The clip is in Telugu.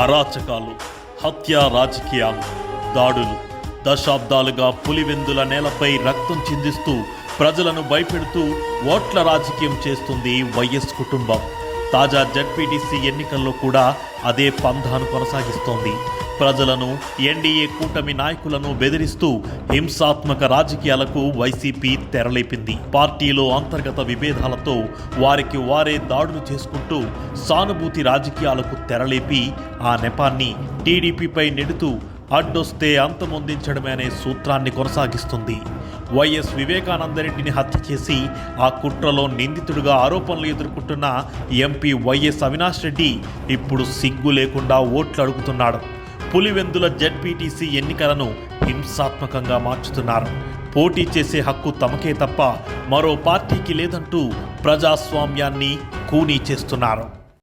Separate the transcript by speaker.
Speaker 1: అరాచకాలు హత్య రాజకీయాలు దాడులు దశాబ్దాలుగా పులివెందుల నేలపై రక్తం చిందిస్తూ ప్రజలను భయపెడుతూ ఓట్ల రాజకీయం చేస్తుంది వైఎస్ కుటుంబం. తాజా జడ్పీటీసీ ఎన్నికల్లో కూడా అదే పంధాను కొనసాగిస్తోంది. ప్రజలను ఎన్డీఏ కూటమి నాయకులను బెదిరిస్తూ హింసాత్మక రాజకీయాలకు వైసీపీ తెరలేపింది. పార్టీలో అంతర్గత విభేదాలతో వారికి వారే దాడులు చేసుకుంటూ సానుభూతి రాజకీయాలకు తెరలేపి ఆ నెపాన్ని టీడీపీపై నెడుతూ అడ్డొస్తే అంతమొందించడమే అనే సూత్రాన్ని కొనసాగిస్తుంది. వైఎస్ వివేకానందరెడ్డిని హత్య చేసి ఆ కుట్రలో నిందితుడిగా ఆరోపణలు ఎదుర్కొంటున్న ఎంపీ వైఎస్ అవినాష్ రెడ్డి ఇప్పుడు సిగ్గు లేకుండా ఓట్లు అడుగుతున్నాడు. పులివెందుల జడ్పీటీసీ ఎన్నికలను హింసాత్మకంగా మార్చుతున్నారు. పోటీ చేసే హక్కు తమకే తప్ప మరో పార్టీకి లేదంటూ ప్రజాస్వామ్యాన్ని కూనీ చేస్తున్నారు.